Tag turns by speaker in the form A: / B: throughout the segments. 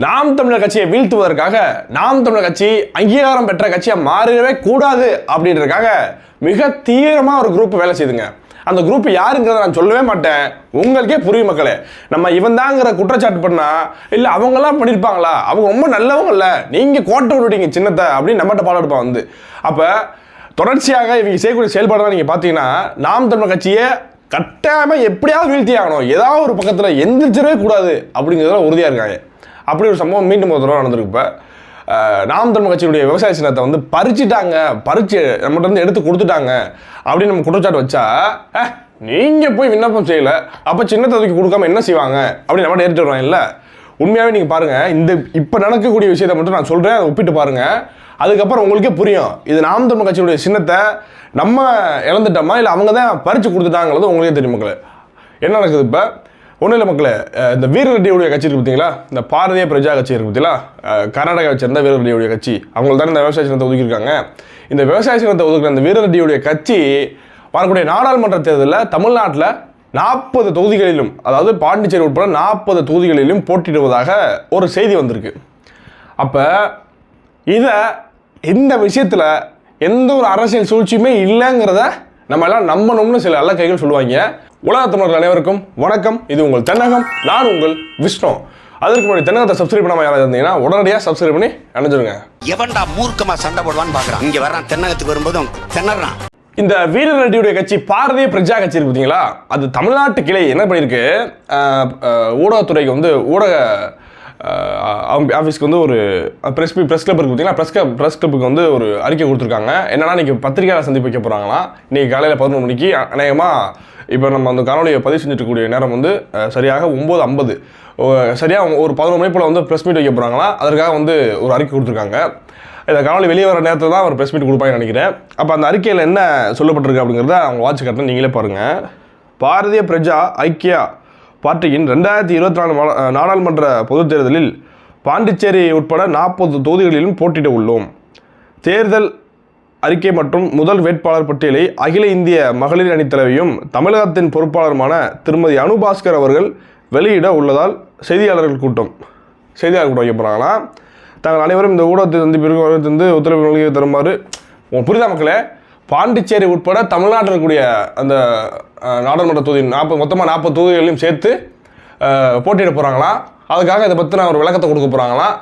A: நாம் தமிழர் கட்சியை வீழ்த்துவதற்காக நாம் தமிழர் கட்சி அங்கீகாரம் பெற்ற கட்சியை மாறிடவே கூடாது அப்படின்றதுக்காக மிக தீவிரமாக ஒரு குரூப் வேலை செய்துங்க. அந்த குரூப் யாருங்கிறத நான் சொல்லவே மாட்டேன். உங்களுக்கே புரியும் மக்களே. நம்ம இவன் தாங்கிற குற்றச்சாட்டு பண்ணா இல்லை அவங்கெல்லாம் பண்ணியிருப்பாங்களா அவங்க ரொம்ப நல்லவங்க இல்லை. நீங்கள் கோட்டை விட்டுட்டீங்க சின்னத்தை அப்படின்னு நம்மகிட்ட பாடம் எடுப்பான் வந்து. அப்போ தொடர்ச்சியாக இவங்க செய்யக்கூடிய செயல்பாடு நீங்கள் பார்த்தீங்கன்னா நாம் தமிழர் கட்சியை கட்டாயமாக எப்படியாவது வீழ்த்தி ஆகணும். ஏதாவது ஒரு பக்கத்தில் எந்திரிச்சிடவே கூடாது அப்படிங்கிறதுல உறுதியாக இருக்காங்க. அப்படி ஒரு சம்பவம் மீண்டும் ஒரு தடவை நடந்திருக்கு இப்போ. நாம் தமிழ் கட்சியினுடைய விவசாய சின்னத்தை வந்து பறிச்சிட்டாங்க. பறிச்சு நம்மகிட்ட இருந்து எடுத்து கொடுத்துட்டாங்க. அப்படின்னு நம்ம குற்றச்சாட்டு வச்சா நீங்கள் போய் விண்ணப்பம் செய்யலை. அப்போ சின்னத்தை தூக்கி கொடுக்காம என்ன செய்வாங்க? அப்படின்னு நம்ம ஏறிட்டு வருவாங்க இல்லை. உண்மையாகவே நீங்கள் பாருங்கள் இந்த இப்போ நடக்கக்கூடிய விஷயத்தை மட்டும் நான் சொல்கிறேன் அதை ஒப்பிட்டு பாருங்கள் அதுக்கப்புறம் உங்களுக்கே புரியும். இது நாம் தமிழ் கட்சியுடைய சின்னத்தை நம்ம இழந்துட்டோமா? இல்லை அவங்க தான் பறித்து கொடுத்துட்டாங்கிறது உங்களுக்கே தெரியும் மக்கள். என்ன நடக்குது இப்போ? ஒன்றும் இல்லை மக்களே இந்த வீர ரெட்டியுடைய கட்சி இருக்கு பார்த்தீங்களா இந்த பாரதிய பிரஜா கட்சி இருக்கு பார்த்தீங்களா கர்நாடகாவை சேர்ந்த வீர ரெட்டியுடைய கட்சி. அவங்க தானே இந்த விவசாய சின்னத்தை ஒதுக்கியிருக்காங்க இந்த விவசாய சின்னத்தை ஒதுக்குற இந்த வீர ரெட்டியுடைய கட்சி வரக்கூடிய நாடாளுமன்ற தேர்தலில் தமிழ்நாட்டில் நாற்பது தொகுதிகளிலும் அதாவது பாண்டிச்சேரி உட்பட நாற்பது தொகுதிகளிலும் போட்டியிடுவதாக ஒரு செய்தி வந்திருக்கு. அப்போ இதை இந்த விஷயத்தில் எந்த ஒரு அரசியல் சூழ்ச்சியுமே இல்லைங்கிறத நம்ம எல்லாம் நம்பணும்னு சில நல்ல கைகள் சொல்லுவாங்க. உலக தமிழர்கள் அனைவருக்கும் வணக்கம். இது உங்கள் தென்னகம் நான் உங்கள் விஷ்ணு. அதற்கு முன்னாடி தென்னகத்தை சப்ஸ்கிரைப் பண்ணாம யாராவது இருந்தீங்கன்னா உடனடியாக சப்ஸ்கிரைப் பண்ணி அணைஞ்சிருங்க.
B: எவன்டா மூர்க்கமா சண்டை போடுவான்னு பாக்குறான். இங்க வர்றான் தென்னகத்துக்கு வரும்போதும் திணறான்.
A: இந்த வீர ரெட்டியுடைய கட்சி பாரதிய பிரஜா கட்சி இருக்கு பார்த்தீங்களா அது தமிழ்நாட்டு கிளை என்ன பண்ணியிருக்கு? ஊடகத்துறைக்கு வந்து ஊடக அவங்க ஆஃபீஸ்க்கு வந்து ஒரு ப்ரெஸ் ப்ரெஸ் கிளப் இருக்கு பார்த்தீங்களா? ப்ரெஸ் கிளப் ப்ரெஸ் கிளப்புக்கு வந்து ஒரு அறிக்கை கொடுத்துருக்காங்க. என்னென்னா இன்றைக்கி பத்திரிகையாளர் சந்திப்பு வைக்க போகிறாங்களாம் இன்றைக்கி காலையில் பதினொரு மணிக்கு அநேகமாக இப்போ நம்ம அந்த காணொலியை பதிவு செஞ்சுட்டு நேரம் வந்து சரியாக ஒம்பது ஐம்பது. சரியாக ஒரு பதினொரு மணி போல் வந்து ப்ரெஸ் மீட் வைக்க போகிறாங்களாம் அதற்காக வந்து ஒரு அறிக்கை கொடுத்துருக்காங்க. இந்த காணொலி வெளியே வர நேரத்தில் தான் ஒரு ப்ரெஸ் மீட் கொடுப்பாங்கன்னு நினைக்கிறேன். அப்போ அந்த அறிக்கையில் என்ன சொல்லப்பட்டிருக்கு அப்படிங்கிறத அவங்க வாட்ச் கட்டணும் நீங்களே பாருங்கள் பாரதிய பிரஜா ஐக்கியா பார்ட்டியின் ரெண்டாயிரத்தி இருபத்தி நாலு நாடாளுமன்ற பொதுத் தேர்தலில் பாண்டிச்சேரி உட்பட நாற்பது தொகுதிகளிலும் போட்டியிட உள்ளோம். தேர்தல் அறிக்கை மற்றும் முதல் வேட்பாளர் பட்டியலை அகில இந்திய மகளிர் அணித் தலைவியும் தமிழகத்தின் பொறுப்பாளருமான திருமதி அனுபாஸ்கர் அவர்கள் வெளியிட உள்ளதால் செய்தியாளர்கள் கூட்டம் செய்தியாளர் கூட்டம் வைக்க போகிறாங்களா தாங்கள் அனைவரும் இந்த ஊடகத்தை சந்திப்பிற்கு வருகை வந்து ஒத்துழைப்பு நல்கி தருமாறு புரிதா மக்களை மக்களே? பாண்டிச்சேரி உட்பட தமிழ்நாட்டில் இருக்கக்கூடிய அந்த நாடாளுமன்ற தொகுதி நாற்பது மொத்தமாக நாற்பது தொகுதிகளையும் சேர்த்து போட்டியிட போகிறாங்களாம் அதுக்காக இதை பற்றி நான் ஒரு விளக்கத்தை கொடுக்க போகிறாங்களாம்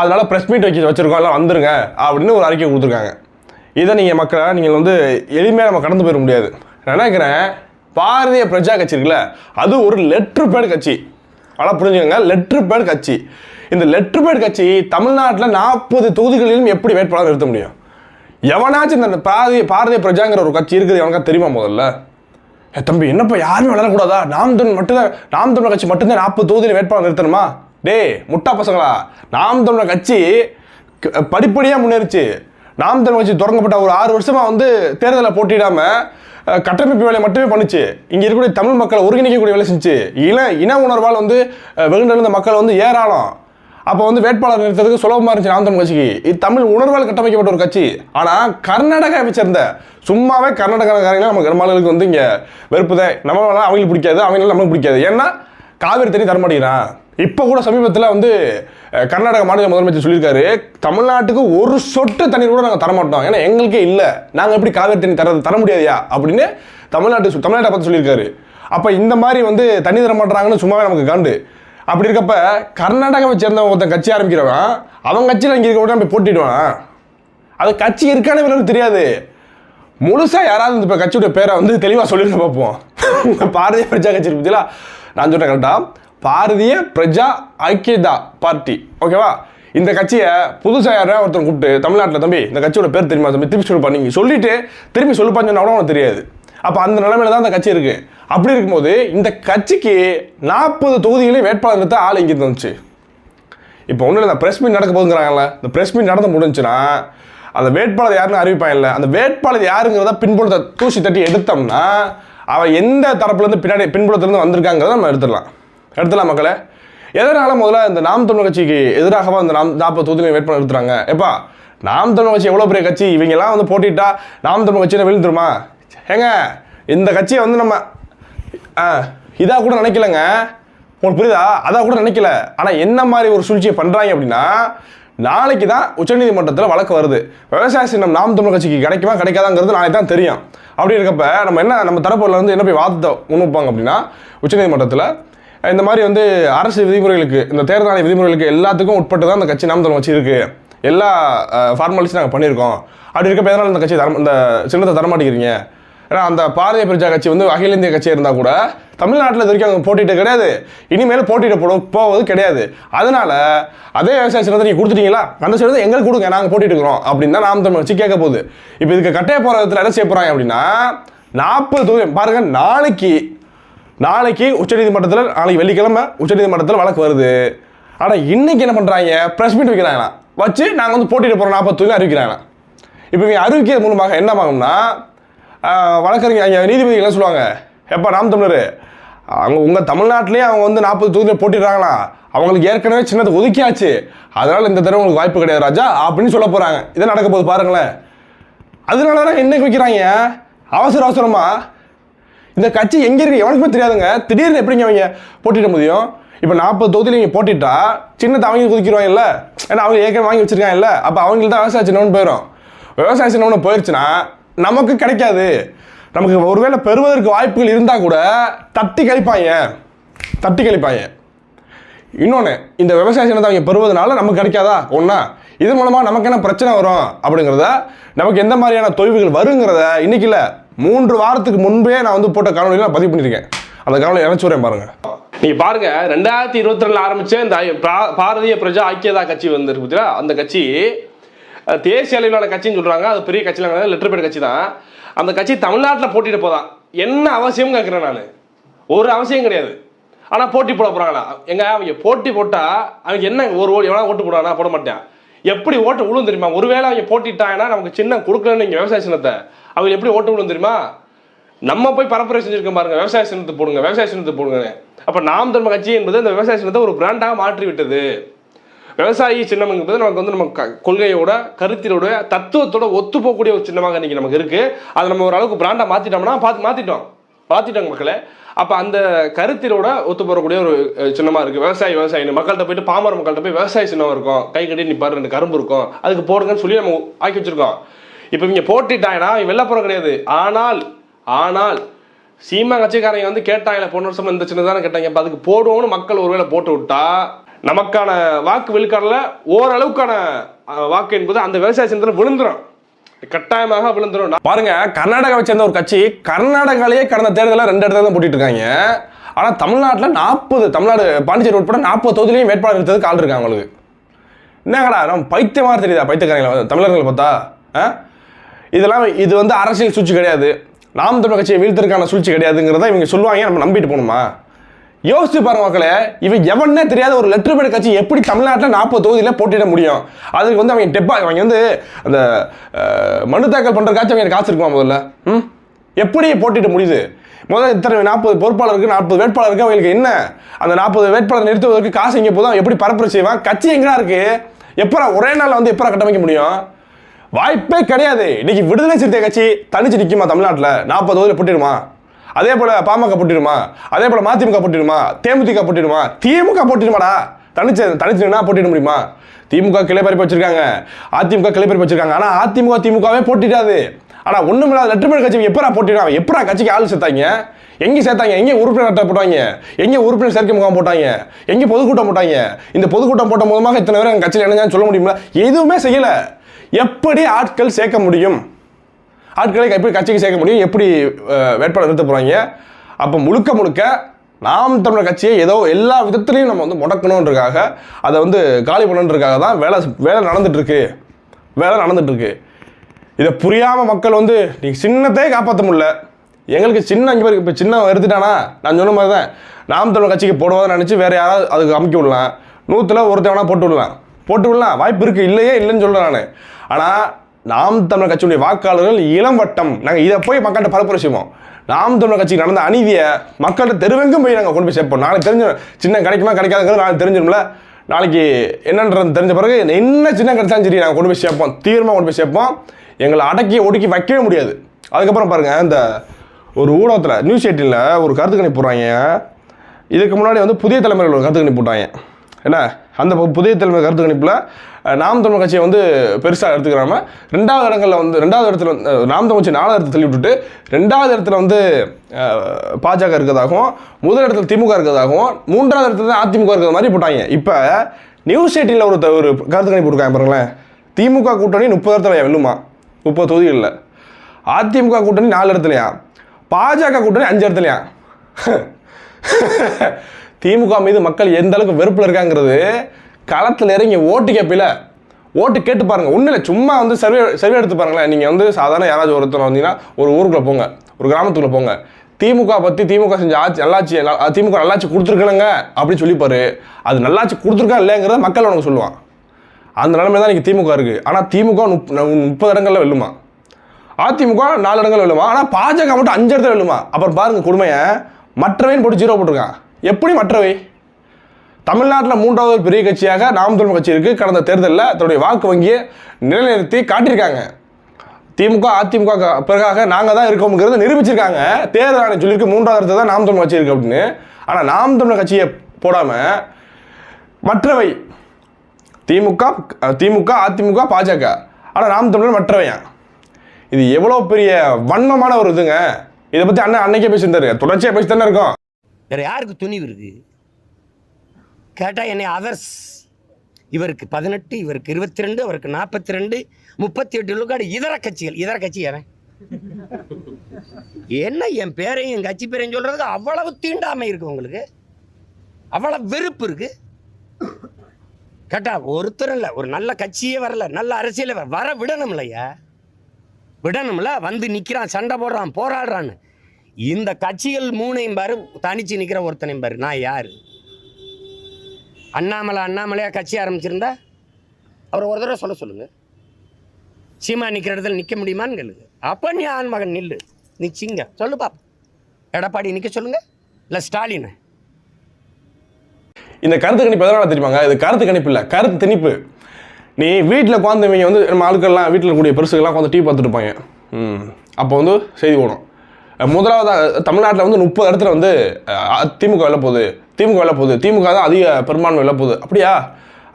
A: அதனால் ப்ரெஸ் மீட் வச்சு வச்சுருக்கோம் எல்லாம் வந்துருங்க அப்படின்னு ஒரு அறிக்கை கொடுத்துருக்காங்க. இதை நீங்கள் மக்களை நீங்கள் வந்து எளிமையாக நம்ம கடந்து போயிட முடியாது. நான் நினைக்கிறேன் பாரதிய பிரஜா கட்சி இருக்குல்ல அது ஒரு லெட்ரு பேட் கட்சி. ஆனால் புரிஞ்சுக்கோங்க லெட்ரு பேட் கட்சி. இந்த லெட்ரு பேட் கட்சி தமிழ்நாட்டில் நாற்பது தொகுதிகளிலும் எப்படி வேட்பாளர் நிறுத்த முடியும்? எவனாச்சும் இந்த பாரதிய பாரதிய பிரஜாங்கிற ஒரு கட்சி இருக்குது எவனுக்கா தெரியுமா முதல்ல? ஏ தம்பி என்னப்பா யாருமே வளரக்கூடாதா? நாம் தமிழ் மட்டும்தான் நாம் தமிழ் கட்சி மட்டும்தான் நாற்பது தொகுதியில் வேட்பாளர் நிறுத்தணுமா? டேய் முட்டா பசங்களா நாம் தமிழ் கட்சி க- படிப்படியாக முன்னேறிச்சு. நாம் தமிழ் கட்சி தொடங்கப்பட்ட ஒரு ஆறு வருஷமாக வந்து தேர்தலில் போட்டியிடாமல் கட்டமைப்பு வேலை மட்டுமே பண்ணுச்சு. இங்கே இருக்கக்கூடிய தமிழ் மக்களை ஒருங்கிணைக்கக்கூடிய வேலை செஞ்சு இன இன உணர்வால் வந்து வெகுண்டிருந்த மக்கள் வந்து ஏராளம். அப்போ வந்து வேட்பாளர் நிறுத்ததுக்கு சுலபமாக இருந்துச்சு நாம் தமிழ் கட்சிக்கு. இது தமிழ் உணர்வால் கட்டமைக்கப்பட்ட ஒரு கட்சி. ஆனால் கர்நாடகாவை சேர்ந்த சும்மாவே கர்நாடகாரங்க நம்ம கர்மாளுக்கு வந்து இங்கே வெறுப்பு தான். நம்ம அவங்களுக்கு பிடிக்காது அவங்களால நமக்கு பிடிக்காது. ஏன்னா காவிரி தண்ணி தரமாட்டேங்கிறான் இப்போ கூட சமீபத்தில் வந்து கர்நாடக மாநில முதலமைச்சர் சொல்லியிருக்காரு தமிழ்நாட்டுக்கு ஒரு சொட்டு தண்ணீர் கூட நாங்கள் தரமாட்டோம். ஏன்னா எங்களுக்கே இல்லை. நாங்கள் எப்படி காவிரி தண்ணி தர தர முடியாதையா? அப்படின்னு தமிழ்நாட்டு தமிழ்நாட்டை பார்த்து சொல்லியிருக்காரு. அப்போ இந்த மாதிரி வந்து தண்ணி தர மாட்டாங்கன்னு சும்மாவே நமக்கு காண்டு. அப்படி இருக்கப்ப கர்நாடகாவை சேர்ந்தவங்க ஒருத்தன் கட்சி ஆரம்பிக்கிறவன் அவன் கட்சியில் இங்கே இருக்க போய் போட்டிடுவான்? அது கட்சி இருக்கான்னு இவனுக்கு தெரியாது. முழுசாக யாராவது இந்த கட்சியோட பேரை வந்து தெளிவாக சொல்லிட்டு பார்ப்போம். பாரதிய பிரஜா கட்சி இருக்கு நான் சொல்கிறேன் கரெக்டாக பாரதிய பிரஜா ஐக்கியதா பார்ட்டி. ஓகேவா? இந்த கட்சியை புதுசாக யாராவது ஒருத்தர் கூப்பிட்டு தமிழ்நாட்டில் தம்பி இந்த கட்சியோட பேர் தெரியுமா தம்பி? திருப்பி சொல்லுப்பா நீங்கள் சொல்லிட்டு திருப்பி சொல்லுப்பான்னு சொன்னால் கூட உனக்கு தெரியாது. அப்போ அந்த நிலமையில தான் அந்த கட்சி இருக்குது அப்படி இருக்கும்போது இந்த கட்சிக்கு நாற்பது தொகுதிகளையும் வேட்பாளர் நிறுத்த ஆள் இங்கே இருந்துச்சு இப்போ ஒன்றும் இல்லை ப்ரெஸ் மீட் நடக்க போகுங்கிறாங்கல்ல இந்த ப்ரெஸ் மீட் நடந்து முடிஞ்சுன்னா அந்த வேட்பாளர் யாருன்னு அறிவிப்பாங்கல்ல அந்த வேட்பாளர் யாருங்கிறத பின்புலத்தை தூசி தட்டி எடுத்தோம்னா அவன் எந்த தரப்புலேருந்து பின்னாடி பின்புலத்துலேருந்து வந்திருக்காங்கிறத நம்ம எடுத்துடலாம். எடுத்துடலாம் மக்களே. எதனால முதல்ல இந்த நாம் தமிழ் கட்சிக்கு எதிராகவா இந்த நாம் நாற்பது தொகுதியில வேட்பாளர் எடுத்துறாங்க? எப்பா நாம் தமிழ் கட்சி எவ்வளோ பெரிய கட்சி? இவங்கெல்லாம் வந்து போட்டிட்டா நாம் தமிழ் கட்சியில் விழுந்துருமா? ஏங்க இந்த கட்சியை வந்து நம்ம இதாக கூட நினைக்கலங்க. உங்களுக்கு புரியுதா? அதான் கூட நினைக்கல. ஆனால் என்ன மாதிரி ஒரு சூழ்ச்சியை பண்ணுறாங்க அப்படின்னா நாளைக்கு தான் உச்சநீதிமன்றத்தில் வழக்கு வருது. விவசாய சின்னம் நாம் தமிழ் கட்சிக்கு கிடைக்குமா கிடைக்காதாங்கிறது நாளைக்கு தான் தெரியும். அப்படி இருக்கப்ப நம்ம என்ன நம்ம தரப்புல வந்து என்ன போய் வாதத்தை உணவுப்பாங்க அப்படின்னா உச்சநீதிமன்றத்தில் இந்த மாதிரி வந்து அரசு விதிமுறைகளுக்கு இந்த தேர்தல் ஆணைய விதிமுறைகளுக்கு எல்லாத்துக்கும் உட்பட்டு தான் இந்த கட்சி நாம் தமிழ் கட்சி இருக்குது எல்லா ஃபார்மாலிட்டிஸ் நாங்கள் பண்ணியிருக்கோம். அப்படி இருக்கப்ப எதனால் இந்த கட்சி தர இந்த சின்னத்தை தரமாட்டேங்கிறீங்க? ஏன்னா அந்த பாரதிய பிரஜா கட்சி வந்து அகில இந்திய கட்சியாக இருந்தால் கூட தமிழ்நாட்டில் இது வரைக்கும் அவங்க போட்டிட்டு கிடையாது. இனிமேல் போட்டிட்டு போட போவது கிடையாது. அதனால அதே விவசாய சிறந்த நீங்கள் கொடுத்துட்டீங்களா? அந்த சிறந்த எங்களுக்கு கொடுங்க. நாங்கள் போட்டிட்டு இருக்கிறோம். அப்படின்னு தான் நாம் தமிழ் வச்சு கேட்க போகுது. இப்போ இதுக்கு கட்டைய போகிற விதத்தில் என்ன செய்ய போகிறாங்க அப்படின்னா நாற்பது தொகுதி பாருங்கள் நாளைக்கு நாளைக்கு உச்சநீதிமன்றத்தில் நாளைக்கு வெள்ளிக்கிழமை உச்சநீதிமன்றத்தில் வழக்கு வருது. ஆனால் இன்னைக்கு என்ன பண்ணுறாங்க ப்ரெஸ் மீட் வைக்கிறாங்களாம் வச்சு நாங்கள் வந்து போட்டிட்டு போகிறோம் நாற்பது தொகுதி அறிவிக்கிறாங்களாம் இப்போ இவங்க அறிவிக்கிறது மூலமாக என்ன ஆகும்னா வழக்கறிஞர் அங்கே நீதிபதிகள் என்ன சொல்லுவாங்க? எப்போ நாம் தமிழர் அவங்க உங்கள் தமிழ்நாட்டிலே அவங்க வந்து நாற்பது தொகுதியில் போட்டிடுறாங்களா? அவங்களுக்கு ஏற்கனவே சின்னது ஒதுக்கியாச்சு. அதனால் இந்த தடவை உங்களுக்கு வாய்ப்பு கிடையாது ராஜா அப்படின்னு சொல்ல போகிறாங்க இதை நடக்க போது பாருங்களேன். அதனால தான் இன்னைக்கு வைக்கிறாங்க? அவசர அவசரமா. இந்த கட்சி எங்கே இருக்கு எவனுக்குமே தெரியாதுங்க. திடீர்னு எப்படிங்க அவங்க போட்டிட முடியும்? இப்போ நாற்பது தொகுதியில் நீங்கள் போட்டிட்டா சின்னத்தை அவங்க குதிக்கிடுவாங்கல்ல ஏன்னா அவங்க ஏற்கனவே வாங்கி வச்சிருக்காங்கல்ல அப்போ அவங்களுக்கு தான் விவசாய சின்னவனு போயிடும் விவசாய சின்னவனு போயிடுச்சுன்னா நமக்கு கிடைக்காது. நமக்கு ஒருவேளை பெறுவதற்கு வாய்ப்புகள் இருந்தால் கூட தட்டி கழிப்பாங்க தட்டி கழிப்பாங்க இன்னொன்று இந்த விவசாய சின்னத்தை அவங்க பெறுவதனால நமக்கு கிடைக்காதா? ஒன்றா இது மூலமாக நமக்கு என்ன பிரச்சனை வரும்? அப்படிங்கிறத நமக்கு எந்த மாதிரியான தொய்வுகள் வருங்கிறத இன்னைக்கு இல்லை மூன்று வாரத்துக்கு முன்பே நான் வந்து போட்ட காணொலியில் நான் பதிவு பண்ணியிருக்கேன். அந்த காணொலி இணைச்சுறேன் பாருங்கள் பாருங்க.
C: நீங்க பாருங்க ரெண்டாயிரத்தி இருபத்தி ரெண்டில் ஆரம்பிச்ச இந்த பாரதிய பிரஜா ஐக்கியதா கட்சி வந்துருக்கு பார்த்தீங்களா அந்த கட்சி தேசிய அளவிலான கட்சின்னு சொல்றாங்க. அது பெரிய கட்சியில் கிடையாது. லெட்டர் பேட் கட்சி தான். அந்த கட்சி தமிழ்நாட்டில் போட்டிட்டு போதான் என்ன அவசியம் கேட்குறேன் நான். ஒரு அவசியம் கிடையாது. ஆனால் போட்டி போட போறாங்களா? எங்க அவங்க போட்டி போட்டா அவங்க என்ன ஒரு எவ்வளோ எவனா ஓட்டு போடுவானா? போட மாட்டேன். எப்படி ஓட்டு விழுந்து தெரியுமா? ஒருவேளை அவங்க போட்டிட்டாங்கன்னா நமக்கு சின்ன கொடுக்கலன்னு இங்கே விவசாய சின்னத்தை. அவங்க எப்படி ஓட்டு விழுந்து தெரியுமா? நம்ம போய் பரப்புரை செஞ்சிருக்கோம் பாருங்க. விவசாய சின்னத்தை போடுங்க. விவசாய சின்னத்தை போடுங்க அப்ப நாம் தர்ம கட்சி என்பது இந்த விவசாய சின்னத்தை ஒரு பிராண்டாக மாற்றி விட்டது விவசாயி சின்னம் என்பது நமக்கு வந்து நம்ம கொள்கையோட கருத்திலோட தத்துவத்தோட ஒத்து போகக்கூடிய ஒரு சின்னமாக இன்னைக்கு நமக்கு இருக்கு. அதை நம்ம ஓரளவுக்கு பிராண்டா மாத்திட்டோம்னா பார்த்து மாத்திட்டோம். மாத்திட்டோங்க மக்களே. அப்ப அந்த கருத்திலோட ஒத்து போகக்கூடிய ஒரு சின்னமாக சின்னமா இருக்கு. விவசாயி விவசாயி மக்கள்கிட்ட போயிட்டு பாமர மக்கள்கிட்ட போய் விவசாய சின்னம் இருக்கும். கை கட்டி நிற்பாரு ரெண்டு கரும்பு இருக்கும். அதுக்கு போடுங்கன்னு சொல்லி நம்ம ஆக்கி வச்சிருக்கோம். இப்போ இங்க போட்டுட்டாங்கன்னா இவன் வெளில கிடையாது. ஆனால் ஆனால் சீமா கட்சிக்காரங்க வந்து கேட்டாங்களே போன வருஷம் இந்த சின்னதான கேட்டாங்க. இப்போ அதுக்கு போடுவோம்னு மக்கள் ஒருவேளை போட்டு விட்டா நமக்கான வாக்கு வெளிக்காடல ஓரளவுக்கான வாக்கு என்பது அந்த விவசாய சின்னத்தில் விழுந்துரும். கட்டாயமாக விழுந்துரும்.
A: பாருங்க கர்நாடகாவை சேர்ந்த ஒரு கட்சி கர்நாடகாலேயே கடந்த தேர்தலில் ரெண்டு இடத்துல தான் போட்டிட்டு இருக்காங்க. ஆனால் தமிழ்நாட்டில் நாற்பது தமிழ்நாடு பாண்டிச்சேரி உட்பட நாற்பது தொகுதியிலையும் வேட்பாளர் எடுத்ததுக்கு ஆள் இருக்காங்க அவங்களுக்கு. என்னங்கடா நம்ம பைத்தியமாக தெரியுதா பைத்தியக்காரங்களை தமிழர்களை பார்த்தா? ஆ? இதெல்லாம் இது வந்து அரசியல் சூழ்ச்சி கிடையாது. நாம் தமிழ் கட்சியை வீழ்த்திற்கான சூழ்ச்சி கிடையாதுங்கிறத இவங்க சொல்லுவாங்க நம்ம நம்பிட்டு போகணுமா? யோசிச்சு பாருங்க மக்களே இவன் எவனே தெரியாத ஒரு லெட்டர் பேட் கட்சி எப்படி தமிழ்நாட்டில் நாற்பது தொகுதியில் போட்டியிட முடியும்? அதுக்கு வந்து அவங்க டெப்பா அவங்க வந்து அந்த மனு தாக்கல் பண்ணுறதுக்காச்சும் அவங்க காசு இருக்குமா முதல்ல? ம்? எப்படி போட்டிட முடியுது? முதல்ல இத்தனை நாற்பது பொறுப்பாளருக்கு நாற்பது வேட்பாளருக்கு அவங்களுக்கு என்ன? அந்த நாற்பது வேட்பாளர் நிறுத்துவதற்கு காசு எங்கே போதும்? எப்படி பரப்புரை செய்வான்? கட்சி எங்கடா இருக்கு? எப்பரா ஒரே நாளில் வந்து எப்பரா கட்டமைக்க முடியும்? வாய்ப்பே கிடையாது. இன்னைக்கு விடுதலை சிறுத்தை கட்சி தனிச்சு நிற்குமா தமிழ்நாட்டில்? நாற்பது தொகுதியில் போட்டிடுமா அதே போல பாமக போட்டிடுமா? அதே போல மதிமுக போட்டிடுமா? தேமுதிக போட்டிடுமா? திமுக போட்டிடுமாடா. தனிச்சு தனிச்சு போட்டிட முடியுமா? திமுக கிளை பறிப்பு வச்சிருக்காங்க. அதிமுக கிளை பறிப்பு வச்சிருக்காங்க. ஆனா அதிமுக திமுகவே போட்டிடாது. ஆனா ஒண்ணுமில்லாத லெட்டர் கட்சி எப்பரா போட்டிடுறாங்க எப்பரா கட்சிக்கு ஆள் சேர்த்தாங்க? எங்க சேர்த்தாங்க? எங்க உறுப்பினர் அட்டை போட்டாங்க? எங்க உறுப்பினர் சேர்க்கை முகாம் போட்டாங்க? எங்க பொதுக்கூட்டம் போட்டாங்க? இந்த பொதுக்கூட்டம் போட்ட மூலமாக இத்தனை பேர் எங்க கட்சியில் இணைஞ்சான்னு சொல்ல முடியுமா? எதுவுமே செய்யல. எப்படி ஆட்கள் சேர்க்க முடியும்? ஆட்களை எப்படி கட்சிக்கு சேர்க்க முடியும். எப்படி வேட்பாளர் நிறுத்த போகிறாங்க அப்போ முழுக்க முழுக்க நாம் தமிழர் கட்சியை ஏதோ எல்லா விதத்துலையும் நம்ம வந்து முடக்கணுன்றதுக்காக அதை வந்து காலி பண்ணணுன்றதுக்காக தான் வேலை வேலை நடந்துட்டுருக்கு. வேலை நடந்துட்டுருக்கு. இதை புரியாமல் மக்கள் வந்து நீங்கள் சின்னத்தையே காப்பாற்ற முடியல. எங்களுக்கு சின்ன இங்கே இப்போ சின்ன எடுத்துட்டானா? நான் சொன்ன மாதிரி தான். நாம் தமிழர் கட்சிக்கு போடுவதை நினச்சி வேறு யாராவது அதுக்கு அமுக்கி விடலாம். நூற்றில் ஒருத்தன் போட்டு விடலாம். போட்டு விடலாம். வாய்ப்பு இருக்குது இல்லையே இல்லைன்னு சொல்கிறேன் நான். ஆனால் நாம் தமிழர் கட்சியுடைய வாக்காளர்கள் இளம் வட்டம். நாங்கள் இதை போய் மக்கள்கிட்ட பரப்புரை செய்வோம். நாம் தமிழர் கட்சிக்கு நடந்த அநீதியை மக்கள்கிட்ட தெருவெங்கும் போய் நாங்கள் கொண்டு போய் சேர்ப்போம். நாளைக்கு தெரிஞ்ச சின்ன கிடைக்குமா கிடைக்காதுங்கிறது நாளைக்கு தெரிஞ்சிடும்ல நாளைக்கு என்னன்றது தெரிஞ்ச பிறகு என்ன சின்ன கிடைச்சாலும் சரி நாங்கள் கொண்டு போய் சேர்ப்போம். தீவிரமாக கொண்டு போய் சேர்ப்போம். எங்களை அடக்கி ஒடுக்கி வைக்கவே முடியாது. அதுக்கப்புறம் பாருங்கள் இந்த ஒரு ஊடகத்தில் நியூஸ் எயிட்டில் ஒரு கருத்து கணிப்பு போடுறாங்க. இதுக்கு முன்னாடி வந்து புதிய தலைமுறையில் ஒரு கருத்து கணிப்பு போட்டாங்க. என்ன? அந்த புதிய தலைமுறை கருத்து கணிப்பில் நாம் தமிழ் கட்சியை வந்து பெருசாக எடுத்துக்கிறாம ரெண்டாவது இடங்களில் வந்து ரெண்டாவது இடத்துல வந்து, நாம் தமிழ் கட்சி நாலாவது இடத்துல தள்ளி விட்டுட்டு ரெண்டாவது இடத்துல வந்து பாஜக இருக்கிறதாகவும் முதல் இடத்துல திமுக இருக்கிறதாகவும் மூன்றாவது இடத்துல தான் அதிமுக இருக்கிற மாதிரி போட்டாங்க. இப்போ நியூஸ் எயிட்டியில் ஒரு ஒரு கருத்து கணிப்பு கொடுக்காங்க பாருங்களேன். திமுக கூட்டணி முப்பது இடத்துல வெல்லுமா? முப்பது தொகுதிகளில். அதிமுக கூட்டணி நாலு இடத்துலையா? பாஜக கூட்டணி அஞ்சு இடத்துலையா? திமுக மீது மக்கள் எந்த அளவுக்கு வெறுப்பில் இருக்காங்கிறது களத்தில் இறங்கி ஓட்டு கேட்பில ஓட்டு கேட்டு பாருங்க. ஒன்றும் இல்லை சும்மா வந்து சர்வே சர்வே எடுத்து பாருங்களேன். நீங்கள் வந்து சாதாரண யாராச்சும் ஒருத்தர் வந்தீங்கன்னா ஒரு ஊருக்குள்ளே போங்க ஒரு கிராமத்துக்குள்ளே போங்க. திமுக பற்றி திமுக செஞ்ச ஆட்சி நல்லாட்சி நல்லா- திமுக நல்லாட்சி கொடுத்துருக்கணுங்க அப்படின்னு சொல்லிப்பாரு. அது நல்லாட்சி கொடுத்துருக்கா இல்லைங்கிறத மக்கள் உனக்கு சொல்லுவான். அந்த நிலைமை தான் இன்றைக்கி திமுக இருக்குது ஆனால் திமுக முப் முப்பது இடங்களில் வெல்லுமா? அதிமுக நாலு இடங்கள் வெல்லுமா? ஆனால் பாஜக மட்டும் அஞ்சு இடத்துல வெல்லுமா? அப்புறம் பாருங்கள் கொடுமையை. மற்றவைன்னு போட்டு ஜீரோ போட்டிருக்கான். எப்படி மற்றவை? தமிழ்நாட்டில் மூன்றாவது பெரிய கட்சியாக நாம் தமிழ் கட்சி இருக்கு. கடந்த தேர்தலில் தன்னுடைய வாக்கு வங்கியை நிலைநிறுத்தி காட்டியிருக்காங்க. திமுக அதிமுக பிறகாக நாங்கள் தான் இருக்கோம்ங்கிறத நிரூபிச்சிருக்காங்க. தேர்தல் ஆணையம் சொல்லியிருக்கு மூன்றாவது இடத்துல தான் நாம் தமிழ் கட்சி இருக்கு அப்படின்னு. ஆனால் நாம் தமிழ் கட்சியை போடாமல் மற்றவை திமுக திமுக அதிமுக பாஜக. ஆனால் நாம் தமிழர் மற்றவையா? இது எவ்வளோ பெரிய வன்மமான ஒரு இதுங்க. இதை பற்றி அண்ணன் அன்னைக்கே பேசியிருந்தாரு. தொடர்ச்சியாக பேசி தானே இருக்கோம்.
D: வேற யாருக்கு துணிவு இருக்குது கேட்டால் என்னை அதர்ஸ் இவருக்கு பதினெட்டு இவருக்கு இருபத்தி ரெண்டு அவருக்கு நாற்பத்தி ரெண்டு முப்பத்தி எட்டு விழுக்காடு இதர கட்சிகள். இதர கட்சி எவன் என்ன என் பேரையும் என் கட்சி பேரையும் சொல்கிறதுக்கு அவ்வளவு தீண்டாமை இருக்குது உங்களுக்கு? அவ்வளவு வெறுப்பு இருக்குது கேட்டா ஒருத்தரும் இல்லை ஒரு நல்ல கட்சியே வரல நல்ல அரசியலே வர வர விடணும் இல்லையா விடணும்ல வந்து நிற்கிறான் சண்டை போடுறான் போராடுறான்னு. இந்த கட்சிகள் மூணையும் பாரு தனிச்சு நிற்கிற ஒருத்தனையும் பாரு நான் யார்? அண்ணாமலை அண்ணாமலையாக கட்சி ஆரம்பிச்சிருந்தா அவர் ஒரு தடவை சொல்ல சொல்லுங்கள் சீமா நிற்கிற இடத்துல நிற்க முடியுமான்னு கேளுங்க. அப்போ நீ ஆண் மகன் நில்லு. நிச்சிங்க சொல்லு பாப்பா எடப்பாடி நிற்க சொல்லுங்கள் இல்லை ஸ்டாலின்.
A: இந்த கருத்து கணிப்பு எதனால் தெரியுமாங்க? இது கருத்து கணிப்பு இல்லை. கருத்து திணிப்பு. நீ வீட்டில் உட்காந்து வந்து நம்ம ஆட்கள்லாம் வீட்டில் கூடிய பெருசுகள்லாம் கொஞ்சம் டீ பார்த்துட்டு இருப்பாங்க. ம். அப்போ வந்து செய்தி ஓடும். முதலாவதாக தமிழ்நாட்டில் வந்து முப்பது இடத்துல வந்து திமுக வெல்ல போகுது. திமுக வெல்ல போகுது. திமுக தான் அதிக பெரும்பான்மை வெல்ல போகுது. அப்படியா?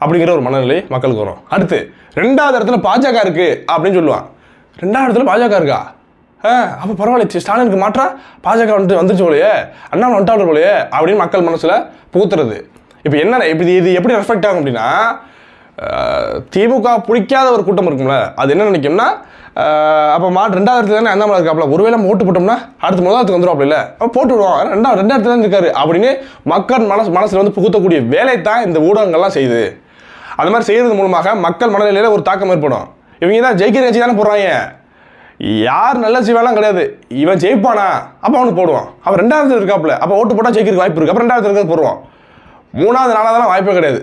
A: அப்படிங்கிற ஒரு மனநிலை மக்களுக்கு வரும். அடுத்து ரெண்டாவது இடத்துல பாஜக இருக்கு அப்படின்னு சொல்லுவான் ரெண்டாவது இடத்துல பாஜக இருக்கா? ஆ அப்போ பரவாயில்ல. ஸ்டாலினுக்கு மாற்றா? பாஜக வந்துட்டு வந்துருச்சு போலையே. அண்ணா வந்துட்டாரு போலையே அப்படின்னு மக்கள் மனசில் புகுத்துறது. இப்போ என்ன இப்போ இது இது எப்படி ரெஃபெக்ட் ஆகும் அப்படின்னா திமுக பிடிக்காத ஒரு கூட்டம் இருக்கும்ல. அது என்ன நினைக்கும்னா அப்போ மா ரெண்டாவது இடத்துல தானே அண்ணாமலை இருக்காப்ல ஒருவேளை நம்ம ஓட்டு போட்டோம்னா அடுத்து முதலாளத்துக்கு வந்துடும் இல்லை அப்போ போட்டு விடுவோம் ரெண்டாவது ரெண்டாவது இடத்துல தான் இருக்காரு. அப்படின்னு மக்கள் மனசு மனசில் வந்து புகுத்தக்கூடிய வேலை தான் இந்த ஊடகங்கள்லாம் செய்யுது. அந்த மாதிரி செய்கிறது மூலமாக மக்கள் மனநிலையில் ஒரு தாக்கம் ஏற்படும். இவங்க தான் ஜெயிக்கிற கட்சி தானே போடுறாங்க. யார் நல்ல செய்வாலாம் கிடையாது. இவன் ஜெயிப்பானா? அப்போ அவனுக்கு போடுவான். அவன் ரெண்டாவது இருக்காப்புல. அப்போ ஓட்டு போட்டால் ஜெயிக்கிற வாய்ப்பு இருக்குது அப்போ ரெண்டாவது இருக்கிறது போடுவான். மூணாவது நாலாவதெல்லாம் வாய்ப்பே கிடையாது.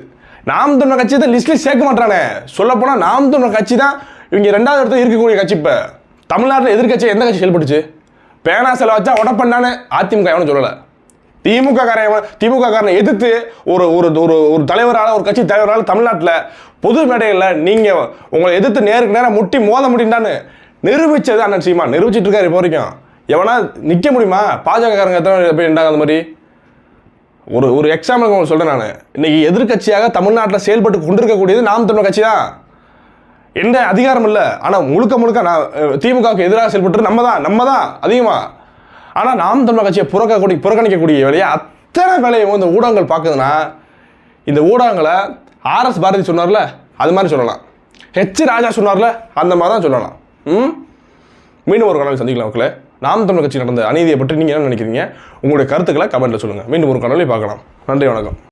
A: நாம் தமிழர் கட்சி தான் லிஸ்ட்லேயே சேர்க்க மாட்டானே. சொல்லப்போனால் நாம் தமிழர் கட்சி தான் இவங்க ரெண்டாவது இடத்துல இருக்கக்கூடிய கட்சி இப்போ தமிழ்நாட்டில் எதிர்கட்சி எந்த கட்சி செயல்பட்டுச்சு? பேனா செலவு வச்சா உடப்பண்ணான்னு அதிமுக எவனும் சொல்லலை. திமுக காரன் திமுக காரனை எதிர்த்து ஒரு ஒரு ஒரு ஒரு தலைவரால் ஒரு கட்சி தலைவரால் தமிழ்நாட்டில் பொது மேடையில் நீங்கள் உங்களை எதிர்த்து நேருக்கு நேரம் முட்டி மோத முடியும்டான்னு நிரூபித்தது அண்ணன் சீமா நிரூபிச்சிட்டு இருக்காரு இப்போ வரைக்கும். எவனா நிற்க முடியுமா? பாஜக காரங்க எத்தனை போய் இருந்தாங்க அந்த மாதிரி? ஒரு ஒரு எக்ஸாம்பிள் உங்களுக்கு சொல்கிறேன் நான். இன்னைக்கு எதிர்க்கட்சியாக தமிழ்நாட்டில் செயல்பட்டு கொண்டிருக்கக்கூடியது நாம் தமிழ் கட்சி தான். எந்த அதிகாரம் இல்லை. ஆனால் முழுக்க முழுக்க நான் திமுகவுக்கு எதிராக செயல்பட்டு நம்ம தான் நம்ம தான் அதிகமாக ஆனால் நாம் தமிழர் கட்சியை புறக்கக்கூடிய புறக்கணிக்கக்கூடிய வேலையை அத்தனை வேலையை இந்த ஊடகங்கள் பார்க்குதுன்னா இந்த ஊடகங்களை ஆர்எஸ் பாரதி சொன்னார்ல அது மாதிரி சொல்லலாம். ஹெச் ராஜா சொன்னார்ல அந்த மாதிரி தான் சொல்லலாம். ம்? மீண்டும் ஒரு கனவில் சந்திக்கலாம் மக்களே. நாம் தமிழர் கட்சி நடந்த அநீதியை பற்றி நீங்கள் என்ன நினைக்கிறீங்க? உங்களுடைய கருத்துக்களை கமெண்ட்டில் சொல்லுங்கள் மீண்டும் ஒரு கனவை பார்க்கலாம். நன்றி வணக்கம்.